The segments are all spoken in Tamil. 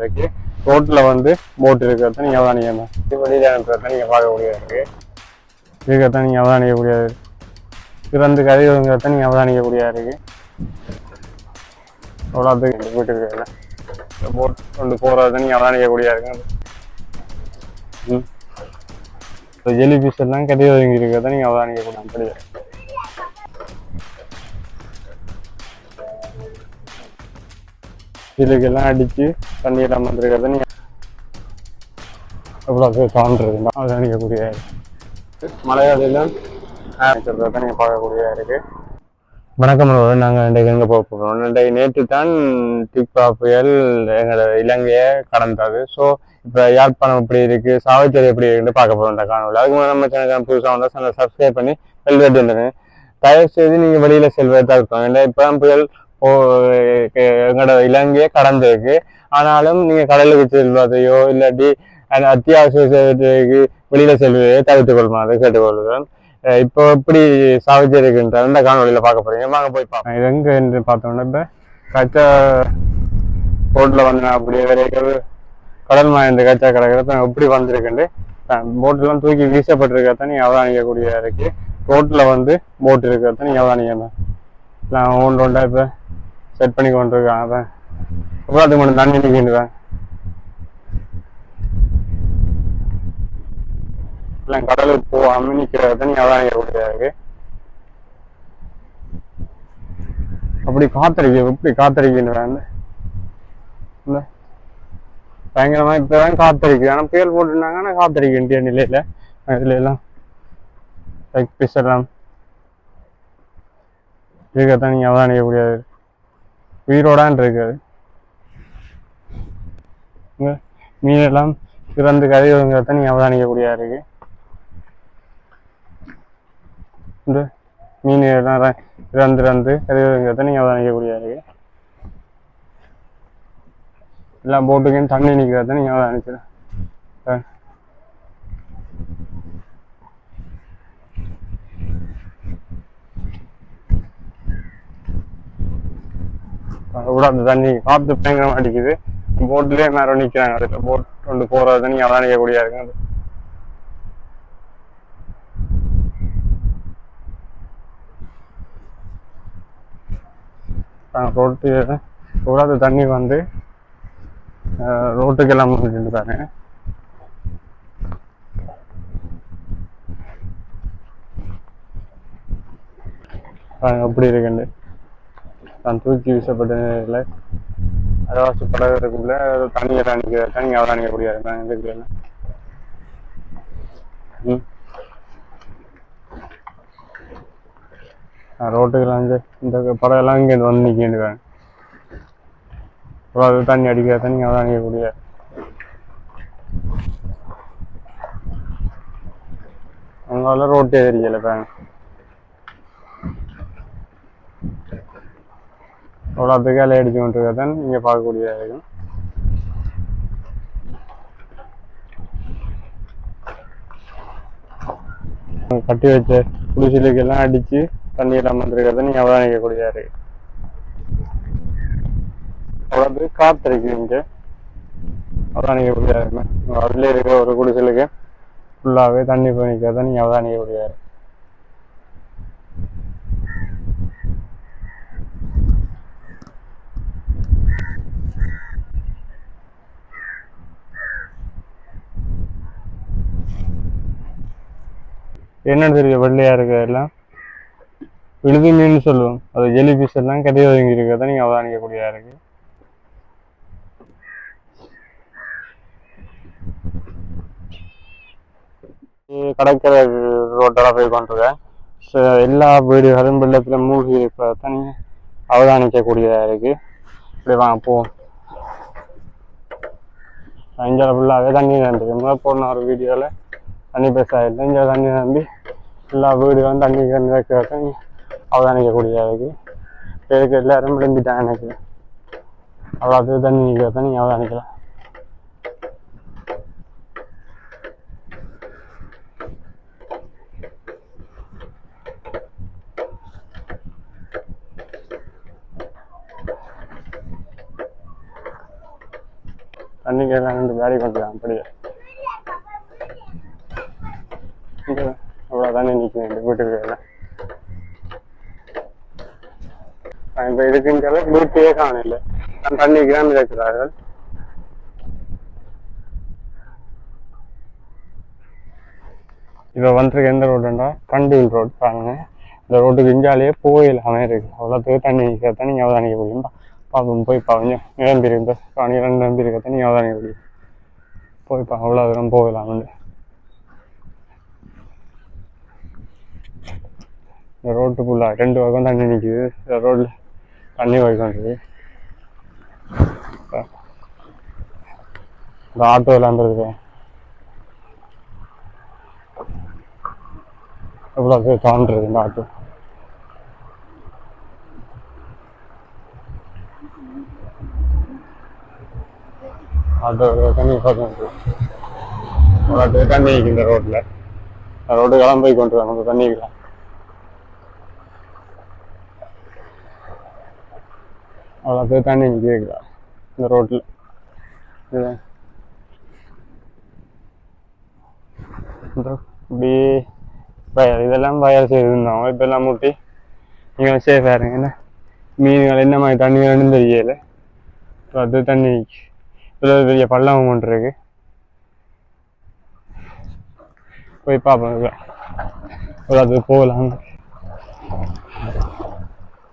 இருக்கு. ரோட்ல வந்து போட் இருக்கிறத நீங்க அவதானிக்கணும் வெளியில அனுப்புறத நீங்க பார்க்கக்கூடியது இருக்கு இருக்கிறத நீங்க அவதானிக்கக்கூடியது திறந்து கதைங்கிறத நீங்க அவதானிக்கக்கூடியதா இருக்கு அவ்வளோத்துக்கு வீட்டுக்கு இல்லை போட் கொண்டு போறத நீங்க அவதானிக்கக்கூடியதா இருக்கு ம். ஜெலி பீஸ் எல்லாம் கதை ஒதுங்கி இருக்கிறத நீங்க அவதானிக்கக்கூடிய அப்படியே இதுக்கெல்லாம் அடித்து தண்ணி இல்லாம வந்துருக்கிறத நீங்க எவ்வளோ அதை நினைக்கக்கூடிய மலையாளிலும் சொல்றத நீங்கள் பார்க்கக்கூடிய இருக்கு. வணக்கம் நண்பர்களே. நாங்கள் இன்றைக்கு எங்கே போக போகிறோம் இன்றைக்கு நேற்று தான் டிக்பா புயல் எங்களோட இலங்கையை கடந்தது. ஸோ இப்போ யாழ்ப்பாணம் எப்படி இருக்குது சாவச்சேரி எப்படி இருக்குன்னு பார்க்க போகிறோம் இந்த காணொலி அதுக்கு மேலே நம்ம சேனல் புதுசாக வந்தால் சேனல் சப்ஸ்கிரைப் பண்ணி பெல் பட்டன் வந்துடுங்க தயவு செய்து நீங்கள் வெளியில் செல்வதாக தவிர்க்கணும் இல்லை இப்போ புயல் எங்களோட இலங்கையை கடந்திருக்கு. ஆனாலும் நீங்க கடலுக்கு செல்வதையோ இல்லாட்டி அத்தியாவசிய சேவைக்கு வெளியில செல்வதையோ தவிர்த்துக் கொள்ளுமாறு கேட்டுக்கொள்கிறேன். இப்போ எப்படி சாவிச்சு இருக்குன்ற இந்த காணொலியில பார்க்க போறீங்க? வாங்க போய் பார்ப்போம். இது எங்க என்று பார்த்தோம்னா இப்போ கச்சா போட்ல வந்து நான் அப்படியே வரைக்கும் கடல் மாயந்த கச்சா கிடக்கிறத எப்படி வந்திருக்குண்டு போட்டெல்லாம் தூக்கி வீசப்பட்டிருக்கிறத நீங்க அவதானிக்கக்கூடிய இருக்கு ரோட்ல வந்து போட் இருக்கிறத நீங்க அவதானிக்கணும் நான் ஒன்று ஒன்றா இப்போ செட் பண்ணி கொண்டு இருக்கேன் அதான் அப்புறம் அதுக்கு மட்டும் தண்ணி நிற்கின்றேன் இல்லை கடலுக்கு போகாமல் நிற்கிற தண்ணி அதான் இருக்கு. அப்படி காத்தடிக்க எப்படி காத்தடிக்கின்றேன் இந்த பயங்கரமா இப்பதான் காத்தடிக்குது. ஆனா புயல் போட்டுருந்தாங்க ஆனா காத்தடிக்க வேண்டிய நிலையில இதுல எல்லாம் லைக் பீஸ் எல்லாம் இருக்கத்தான் நீங்க அவதானிக்கக்கூடியது உயிரோடான் இருக்காது மீனெல்லாம் மீன் எல்லாம் சிறந்து கதைங்கிறத நீங்க அவதானிக்கக்கூடியதா இருக்கு. இந்த மீன் எல்லாம் இறந்து இறந்து இறந்து கதைங்கிறத நீ அவதானிக்கக்கூடியதா இருக்கு. எல்லாம் போட்டுக்கும் தண்ணி நிற்கிறத நீங்க அவதானிக்கிறேன் கூட அந்த தண்ணி காத்து பயங்கர அடிக்குது. போட்லயே மேல நிக்கிறாங்க. அதுல போட் கொண்டு போறது தண்ணி அதான் நிற்கக்கூடியா இருக்கு அது ரோட்டு கூடாத தண்ணி வந்து ரோட்டுக்கு எல்லாம் இருக்காங்க அப்படி இருக்குண்டு நான் தூக்கி வீசப்பட்ட நிலையில் அரவாசி படகு இருக்குள்ள தண்ணியை தணிக்க தண்ணி அவதானிக்க முடியாது நான் இருக்கிறேன் ம். ரோட்டுக்கெல்லாம் வந்து இந்த படையெல்லாம் இங்கே வந்து நிற்கின்றாங்க அப்புறம் அது தண்ணி அடிக்கிற தண்ணி அவர் முடியாது அவங்களால ரோட்டே தெரியல பாருங்க அவ்வளோத்துக்கு அலை அடிச்சு கொண்டிருக்கதான் நீங்கள் பார்க்கக்கூடியதாக இருக்கும் கட்டி வச்ச குடிசைகளுக்கெல்லாம் அடிச்சு தண்ணி இல்லாமல் இருக்கிறத நீங்கள் அவதானிக்கக்கூடியதாக இருக்கு அவ்வளவு காத்திருக்கு இங்கே. அவதானிக்கக்கூடியதாக இருக்கும் அதுல இருக்கிற ஒரு குடிசைலுக்கு ஃபுல்லாகவே தண்ணி போய் நிற்கிறத நீங்கள் அவதானிக்கக்கூடியதாக இருக்கு என்னன்னு தெரியும் வெள்ளையா இருக்க எல்லாம்? விழுது மீன் சொல்லுவோம். அது ஜெலி பீஸ் எல்லாம் கதை ஒதுங்கி இருக்கிறத நீங்க அவதானிக்கக்கூடியதா இருக்கு. இது கடற்கரை ரோட்டெல்லாம் போய் கொண்டிருக்கேன் ஸோ எல்லா வீடுகளும் வெள்ளத்துல மூழ்கி இருக்கிறத நீங்க அவதானிக்கக்கூடியதா இருக்கு. இப்படி வாங்க போவோம். இங்கே ஃபுல்லாகவே தண்ணி முதல் போன ஒரு வீடியோவில் தண்ணி பெருசாகிட்டு இங்கே தண்ணி நம்பி எல்லா வீடு வந்து தண்ணி நிற்கிறத அவதானிக்கக்கூடிய அதுக்கு பேருக்கு எல்லாரும் விளம்பிட்டாங்க எனக்கு. அவ்வளோத்துக்கு தண்ணி நிற்கிறத நீங்கள் அவதானிக்கலாம் தண்ணிக்கு எல்லாம் ரெண்டு வேலை கொண்டு அப்படியே இங்கே அவ்வளோ தண்ணி நிற்கும் இந்த வீட்டுக்கு எல்லாம் இப்போ இதுக்குங்கிற வீட்டையே காணல நான் தண்ணிக்கு தான் இருக்கிறார்கள். இப்போ வந்துருக்கு எந்த ரோடுண்டா கண்டியில் ரோடு பாருங்க. இந்த ரோட்டுக்கு இஞ்சாலேயே போயிடலாமே இருக்கு அவ்வளோத்துக்கு தண்ணி நிற்கிறத நீங்கள் அவதானிக்க முடியும். பாப்போம் போய் பாருங்க நிரம்பி இருக்கு. காணி ரெண்டு நம்பி இருக்கிறத நீங்கள் அவதானிக்க முடியும். போய் பா அவ்வளோ தூரம் போயிடலாம் வந்து இந்த ரோட்டு ஃபுல்லாக ரெண்டு பக்கம் தண்ணி நிற்குது இந்த ரோட்டில் தண்ணி போய்க்கொண்டிருக்கு இந்த ஆட்டோ எல்லாம் எவ்வளோ பேர் தோன்றுறது இந்த ஆட்டோ? ஆட்டோ தண்ணி பார்க்க அவ்வளோ பேர் தண்ணி நிற்கும் இந்த ரோட்டில் ரோடு கிளம்பி கொண்டு வரோம் தண்ணிக்கலாம் அவ்வளோ பேர் தண்ணி கேட்குறா இந்த ரோட்டில் இது. இந்த இப்படி வயல் இதெல்லாம் வயல் செய்திருந்தோம். இப்போ எல்லாம் மூட்டி. நீங்கள் சேஃபாக இருங்க. என்ன? மீன்கள் என்ன மாதிரி தண்ணி வேணும்னு தெரியல. இப்போ அது தண்ணி இவ்வளோ பெரிய பள்ளம் ஒன்று இருக்கு. போய் பார்ப்போம் இவ்வளோ அது போகலாம்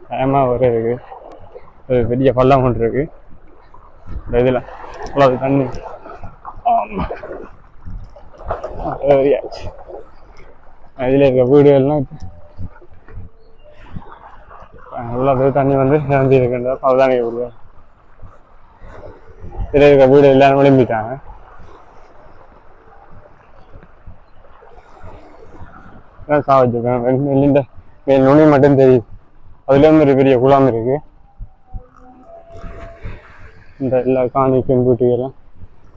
பயமாக ஒரு இருக்குது பெரிய பள்ளம் ஒன்று இருக்கு. இந்த இதில் அவ்வளோ தண்ணி. ஆமாம் இதில் இருக்க வீடுகள்லாம் இவ்வளோ பேர் தண்ணி வந்து நிரம்பி இருக்கின்ற அவதானிக்க முடியும் இதில் இருக்க வீடு எல்லாரும் விளம்பிட்டாங்க. சாவச்சிருக்கேன் நெல்லிண்ட மேல் நுனி மட்டும் தெரியுது. அதுலேருந்து ஒரு பெரிய குழாம் இருக்குது இந்த எல்லா காணிக்கும் வீட்டுக்கெல்லாம்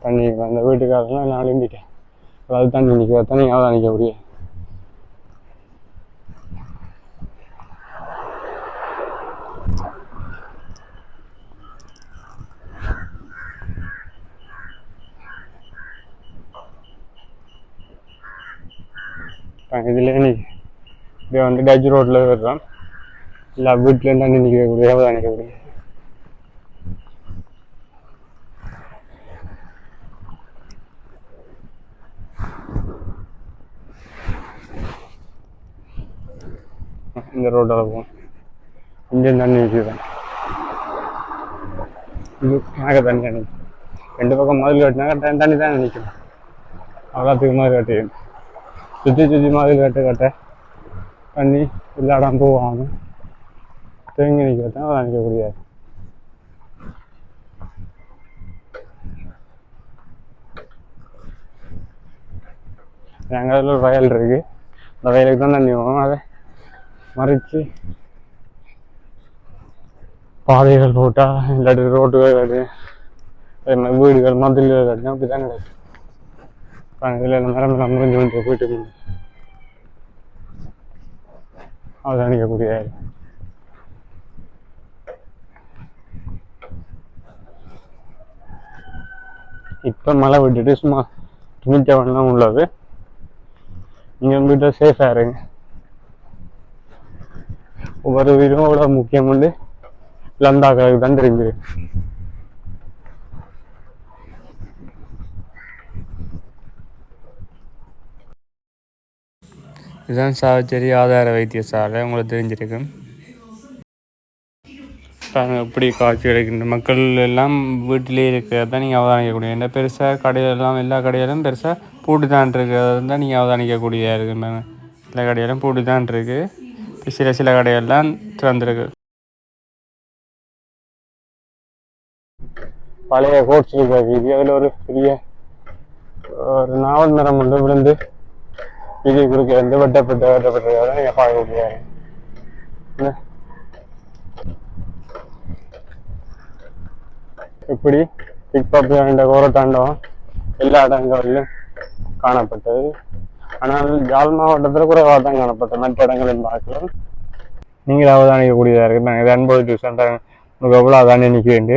தண்ணி அந்த வீட்டுக்காரெல்லாம் நான் எழும்பிட்டேன் அதாவது தண்ணி நிற்கிற தண்ணி அவதான் நிற்க முடியும் இதில் நீ இதை வந்து டச் ரோட்டில் வர்றோம் எல்லா வீட்லேயும் தண்ணி நிற்கக்கூடிய அவதான் நிற்கக்கூடிய இந்த ரோட்டில் போகும் இங்கே தண்ணி நிற்குதான் இது மேக தண்ணி அணி ரெண்டு பக்கம் மதில் கட்டினாக்க தண்ணி தான் நிற்கும். அவ்வளோத்துக்கு மாதிரி கட்டி. சுற்றி சுற்றி மதில் கட்ட கட்ட. தண்ணி இல்லாடாம போவாங்க தேங்கி நிற்கிறதான் அதை அவ்வளோ எங்கள் இதில் ஒரு வயல் இருக்குது அந்த வயலுக்கு தான் தண்ணி வரும் அதை மறைச்சு பாதைகள் போட்டா இல்லாட்டி ரோட்டுகள் இல்லாட்டி அதே மாதிரி வீடுகள் மதில்கள் கட்டினா அப்படி தான் கிடக்கு பாருங்க, இதுல எல்லாம் மரம் எல்லாம் வந்து போயிட்டு அவதானிக்கக்கூடிய இப்போ மழை விட்டுட்டு சும்மா துணிச்சவன்லாம் உள்ளது. நீங்கள் வீட்டில் சேஃபாக இருங்க. ஒவ்வொரு வீடும் அவ்வளோ முக்கியம் வந்து லந்தாக்களுக்கு தான் தெரிஞ்சிரு இதுதான் சாவச்சேரி ஆதார வைத்தியசாலை உங்களுக்கு தெரிஞ்சிருக்கும் பாருங்க எப்படி காட்சி கிடைக்கின்ற மக்கள் எல்லாம் வீட்டிலே இருக்கிறத நீங்கள் அவதானிக்கக்கூடிய என்ன பெருசாக கடையிலெல்லாம் எல்லா கடையிலும் பெருசாக பூட்டு தான் இருக்கிறது தான் நீங்கள் அவதானிக்கக்கூடிய இருக்குங்க எல்லா கடையிலும் பூட்டு தான் இருக்குது சில சில கடையெல்லாம் திறந்திருக்கு. பழைய கோட்ஸ் வீதி அதில் ஒரு பெரிய ஒரு நாவல் மரம் ஒன்று விழுந்து வீதி குறுக்க வந்து வெட்டப்பட்டு வெட்டப்பட்டதை நீங்கள் பார்க்க முடியாது. இப்படி பிக்பாப் என்ற கோரத்தாண்டவம் எல்லா இடங்களிலும் காணப்பட்டது. ஆனால் ஜாழ் மாவட்டத்தில் குறைவாக தான் காணப்பட்டது. மற்ற இடங்களில் பார்க்கலாம். நீங்கள் அவதானிக்கக்கூடியதாக இருக்கு நாங்கள் இது அன்போடு டியூஷன் உங்களுக்கு எவ்வளோ அதானே நிற்க வேண்டி.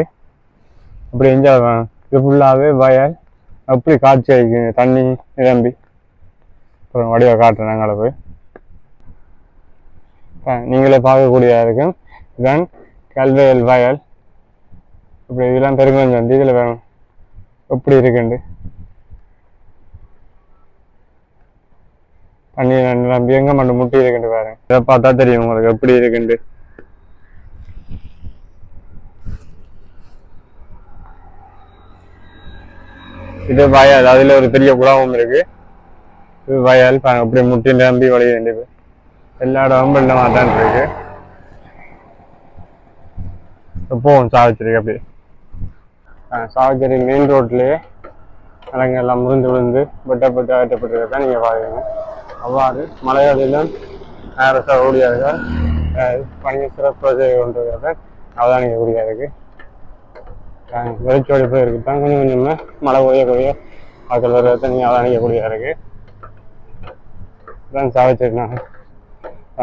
அப்படி எஞ்சால் இது ஃபுல்லாகவே வயல் அப்படி காட்சி அளிக்குங்க தண்ணி நிரம்பி. அப்புறம் வடிவ காட்டுறேன் நாங்கள போய். நீங்களே பார்க்கக்கூடியதாக இருக்கும். இதுதான் கல்வயல் வயல். இப்படி இதெல்லாம் பெருங்கஞ்சம் இதில் வேணும். எப்படி இருக்குண்டு? தண்ணி நிரம்பி எங்க மட்டும் முட்டி இருக்குண்டு பாருங்க. இதை பார்த்தா தெரியும் உங்களுக்கு எப்படி இருக்குண்டு இது வயல் அதுல ஒரு பெரிய குழாவும் இருக்கு. இது வயல் பாருங்க அப்படி முட்டி நிரம்பி வழி வேண்டியது எல்லா இடமும் வெள்ளமா தான் இருக்கு. எப்பவும் சாவிச்சிருக்கு அப்படி சாவிச்சேரி மெயின் ரோட்லயே மரங்கள் எல்லாம் முறிந்து விழுந்து வெட்டப்பட்டு அகற்றப்பட்டிருக்கதான் நீங்க பாருங்க. அவ்வாறு மலையாளிலும் அரச ஊழியர்கள் அஹ், பணியை சிறப்பு செய்து கொண்டிருக்கிறத அவதானிக்கக்கூடிய இருக்கு. வெளிச்சோடிப்பு தான் கொஞ்சம் கொஞ்சமாக மழை கொய்ய மக்கள் ஆக்கள் நீங்கள் நீங்க அவதானிக்கக்கூடிய இருக்கு. தான் சாவிச்சேரி நான்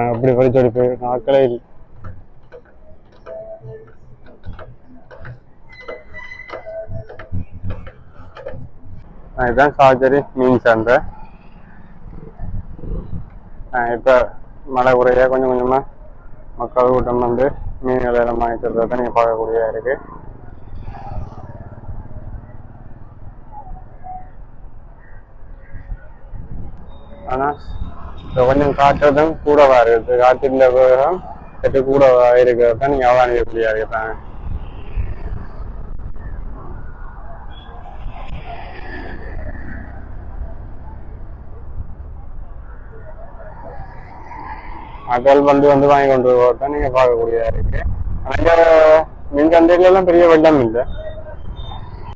அப்படி வெளிச்சோடிப்பு ஆக்களே இல்லை. இதுதான் சாஜரி மீன் சந்தை. இப்போ மழை குறைய கொஞ்சம் கொஞ்சமாக மக்கள் கூட்டம் வந்து மீன்கள் எல்லாம் வாங்கிட்டு நீங்கள் பார்க்கக்கூடிய இருக்கு. ஆனால் இப்போ கொஞ்சம் காற்றதும் கூடவா இருக்குது காற்றின் வேகம் சற்று கூடவா இருக்கிறத நீங்கள் அவதானிக்கக்கூடியதா இருக்காங்க மக்கள் வந்து வந்து வாங்கி கொண்டு போகிறத நீங்க பார்க்கக்கூடியதா இருக்கு. அங்க இங்க மின் சந்தையில எல்லாம் பெரிய வெள்ளம் இல்லை.